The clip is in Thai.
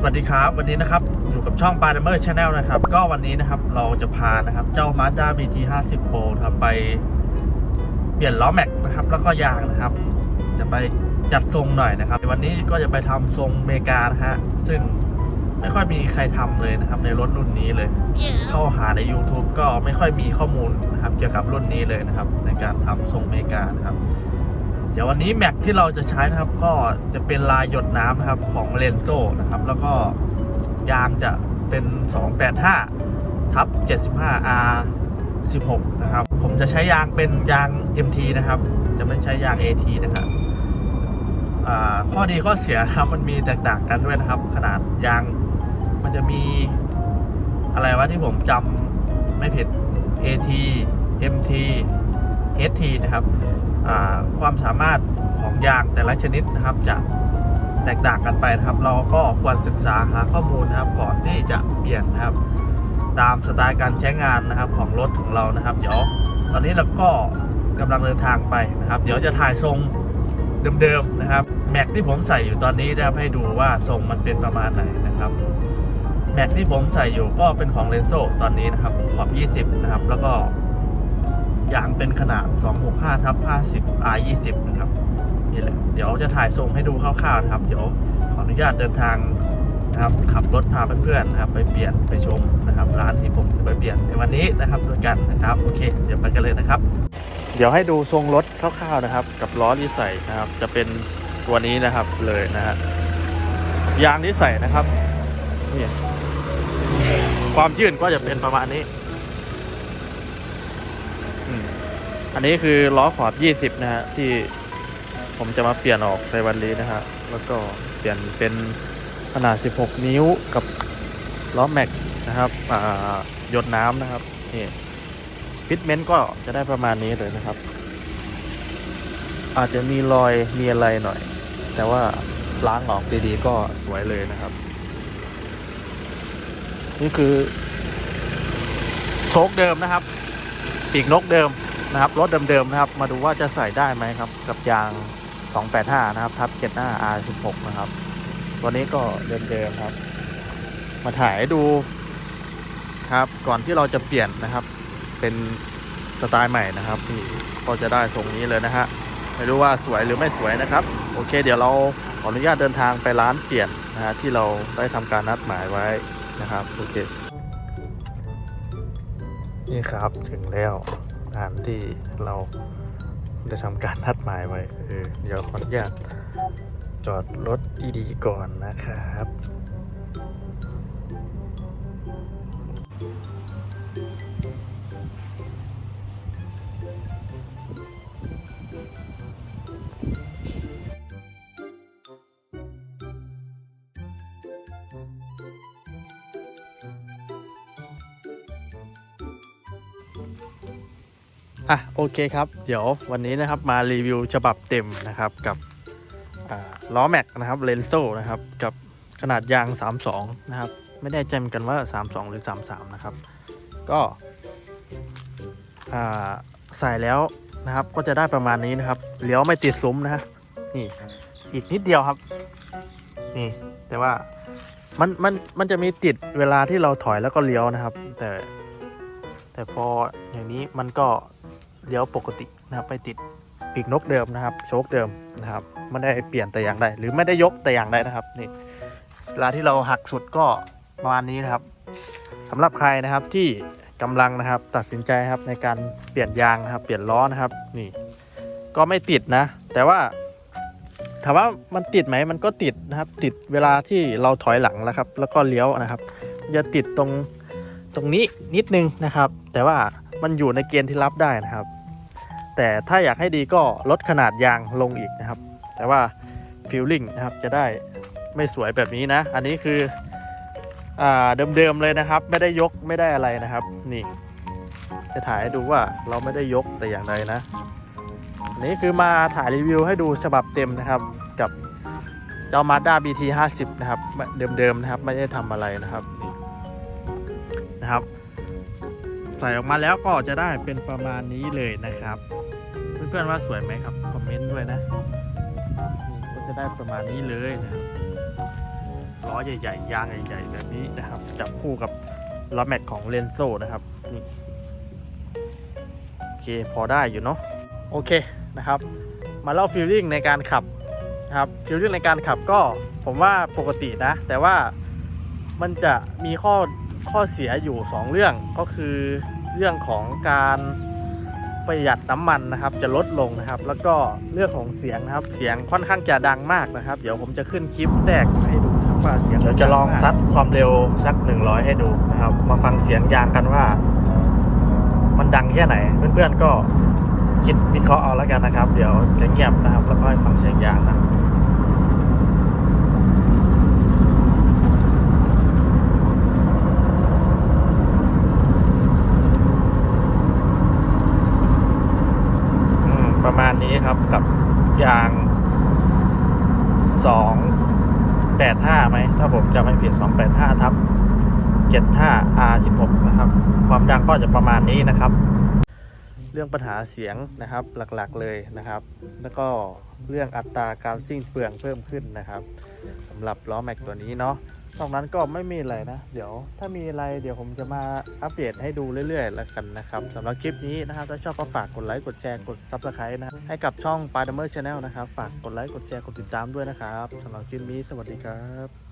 สวัสดีครับวันนี้นะครับอยู่กับช่อง b a r d e m e r Channel นะครับ ก็วันนี้นะครับเราจะพานะครับเจ้า Mazda BT 50 Pro นะครับไปเปลี่ยนล้อแม็กนะครับ แล้วก็ยางนะครับ จะไปจัดทรงหน่อยนะครับ วันนี้ก็จะไปทำทรงเมกานะฮะซึ่งไม่ค่อยมีใครทำเลยนะครับ ในรถรุ่นนี้เลยเข้าหาใน YouTube ก็ไม่ค่อยมีข้อมูลนะครับ เกี่ยวกับรุ่นนี้เลยนะครับ ในการทำทรงเมกานะครับ เดี๋ยววันนี้แม็กที่เราจะใช้นะครับ ก็จะเป็นลายหยดน้ำนะครับของเลนโตนะครับ แล้วก็ยางจะเป็น 285ทับ 75R 16 นะครับ ผมจะใช้ยางเป็นยาง MT นะครับ จะไม่ใช้ยาง AT นะครับข้อดีข้อเสียนะครับมันมีแตกต่างกันด้วยนะครับ ขนาดยางมันจะมีอะไรวะที่ผมจำไม่ผิด AT MT HT นะครับ ความสามารถของยางแต่ละชนิดนะครับจะแตกต่างกันไปนะครับ เราก็ควรศึกษาหาข้อมูลนะครับก่อนที่จะเปลี่ยนนะครับ ตามสไตล์การใช้งานนะครับของรถของเรานะครับ เดี๋ยวตอนนี้เราก็กำลังเดินทางไปนะครับ เดี๋ยวจะถ่ายทรงเดิมๆนะครับแม็กที่ผมใส่อยู่ตอนนี้นะครับให้ดูว่าทรงมันเป็นประมาณไหนนะครับแม็กที่ผมใส่อยู่ก็เป็นของเลนโซตอนนี้นะครับขอบ 20 นะครับ แล้วก็ ยางเป็นขนาด 265ทับ50 R 20 นะครับนี่แหละเดี๋ยวจะถ่ายทรงให้ดูคร่าวๆนะครับ เดี๋ยวขออนุญาตเดินทางนะครับขับรถพาเพื่อนๆนะครับ ไปเปลี่ยนไปชมนะครับ ร้านที่ผมจะไปเปลี่ยนในวันนี้นะครับด้วยกันนะครับโอเค เดี๋ยวไปกันเลยนะครับ เดี๋ยวให้ดูทรงรถคร่าวๆนะครับ กับล้อที่ใส่นะครับ จะเป็นตัวนี้นะครับเลยนะฮะยางที่ใส่นะครับนี่ความยืดก็จะเป็นประมาณนี้ อืม อันนี้คือล้อขอบ 20 นะฮะ ที่ผมจะมาเปลี่ยนออกในวันนี้นะฮะ แล้วก็เปลี่ยนเป็นขนาด 16 นิ้วกับล้อแม็กนะครับอ่าหยดน้ำนะครับนี่ฟิตเมนต์ก็จะได้ประมาณนี้เลยนะครับ อาจจะมีรอยมีอะไรหน่อย แต่ว่าล้างออกดีๆก็สวยเลยนะครับ นี่คือโชคเดิมนะครับ ปีกนกเดิม นะครับรถเดิมๆนะครับ มาดูว่าจะใส่ได้ไหมครับ กับยาง 285 นะครับทับ75 R16 นะครับตัวนี้ก็เดิมๆครับ มาถ่ายดูครับ ก่อนที่เราจะเปลี่ยนนะครับ เป็นสไตล์ใหม่นะครับนี่ก็จะได้ทรงนี้เลยนะฮะไม่รู้ว่าสวยหรือไม่สวยนะครับ โอเค เดี๋ยวเราขออนุญาตเดินทางไปร้านเปลี่ยนนะฮะที่เราได้ทำการนัดหมายไว้นะครับโอเคนี่ครับถึงแล้ว งานที่เราได้ทำการนัดหมายไว้เออเดี๋ยวขออนุญาตจอดรถดีๆก่อนนะครับ อะโอเคครับ เดี๋ยววันนี้นะครับมารีวิวฉบับเต็มนะครับกับล้อแม็กนะครับเลนโซนะครับกับขนาดยาง 32 นะครับ ไม่แน่ใจมกันว่า 32 หรือ 33 นะครับ ก็ใส่แล้วนะครับก็จะได้ประมาณนี้นะครับเลี้ยวไม่ติดซุ้มนะฮะนี่อีกนิดเดียวครับ นี่ แต่ว่ามันมันมันจะมีติดเวลาที่เราถอยแล้วก็เลี้ยวนะครับ แต่ แต่พออย่างนี้มันก็ เลี้ยวปกตินะครับไปติดปีกนกเดิมนะครับ โชคเดิมนะครับไม่ได้เปลี่ยนแต่อย่างใดหรือไม่ได้ยกแต่อย่างใดนะครับนี่เวลาที่เราหักสุดก็ประมาณนี้นะครับสำหรับใครนะครับที่กำลังนะครับตัดสินใจครับในการเปลี่ยนยางนะครับ เปลี่ยนล้อนะครับนี่ก็ไม่ติดนะ แต่ว่าถามว่ามันติดไหมมันก็ติดนะครับ ติดเวลาที่เราถอยหลังแล้วครับ แล้วก็เลี้ยวนะครับจะติดตรงตรงนี้นิดนึงนะครับ แต่ว่ามันอยู่ในเกณฑ์ที่รับได้นะครับ แต่ถ้าอยากให้ดีก็ลดขนาดยางลงอีกนะครับ แต่ว่าฟิลลิ่งนะครับจะได้ไม่สวยแบบนี้นะ อันนี้คืออ่าเดิมๆเลยนะครับ ไม่ได้ยกไม่ได้อะไรนะครับ นี่ จะถ่ายให้ดูว่าเราไม่ได้ยกแต่อย่างใดนะนนี้คือมาถ่ายรีวิวให้ดูฉบับเต็มนะครับกับเจ้า Mazda BT 50 นะครับ เดิมๆนะครับ ไม่ได้ทำอะไรนะครับนะครับ ใส่ออกมาแล้วก็จะได้เป็นประมาณนี้เลยนะครับ เพื่อนๆว่าสวยไหมครับคอมเมนต์ด้วยนะก็จะได้ประมาณนี้เลยนะครับล้อใหญ่ๆยางใหญ่ๆแบบนี้นะครับจับคู่กับล้อแม็กของเลนโซนะครับนี่โอเคพอได้อยู่เนาะโอเคนะครับ มาเล่าฟีลลิ่งในการขับนะครับฟีลลิ่งในการขับก็ผมว่าปกตินะ แต่ว่ามันจะมีข้อ ข้อเสียอยู่ 2 เรื่องก็คือเรื่องของการประหยัดน้ำมันนะครับ จะลดลงนะครับ แล้วก็เรื่องของเสียงนะครับ เสียงค่อนข้างจะดังมากนะครับ เดี๋ยวผมจะขึ้นคลิปแทรกให้ดูนะครับว่าเสียงเดี๋ยวจะลองซัดความเร็วสัก 100 ให้ดูนะครับ มาฟังเสียงยางกันว่า มันดังแค่ไหน เพื่อนๆก็คิดวิเคราะห์เอาแล้วกันนะครับ เดี๋ยวจะเงียบนะครับ แล้วก็ฟังเสียงยางนะ อืม ประมาณนี้ครับกับยาง285ไหมถ้าผมจำไม่ผิด285ทับ75 R16 นะครับ ความดังก็จะประมาณนี้นะครับ เรื่องปัญหาเสียงนะครับหลักๆเลยนะครับ แล้วก็เรื่องอัตราการสิ้นเปลืองเพิ่มขึ้นนะครับสำหรับล้อแม็กตัวนี้เนาะ นอกนั้นก็ไม่มีอะไรนะ เดี๋ยวถ้ามีอะไรเดี๋ยวผมจะมาอัปเดตให้ดูเรื่อยๆ แล้วกันนะครับสำหรับคลิปนี้นะครับ ถ้าชอบก็ฝากกดไลค์ กดแชร์ กดซับสไครต์นะ ให้กับช่อง p a d a m e r Channel นะครับ ฝากกดไลค์ กดแชร์ กดติดตามด้วยนะครับสำหรับคลิปนี้ สวัสดีครับ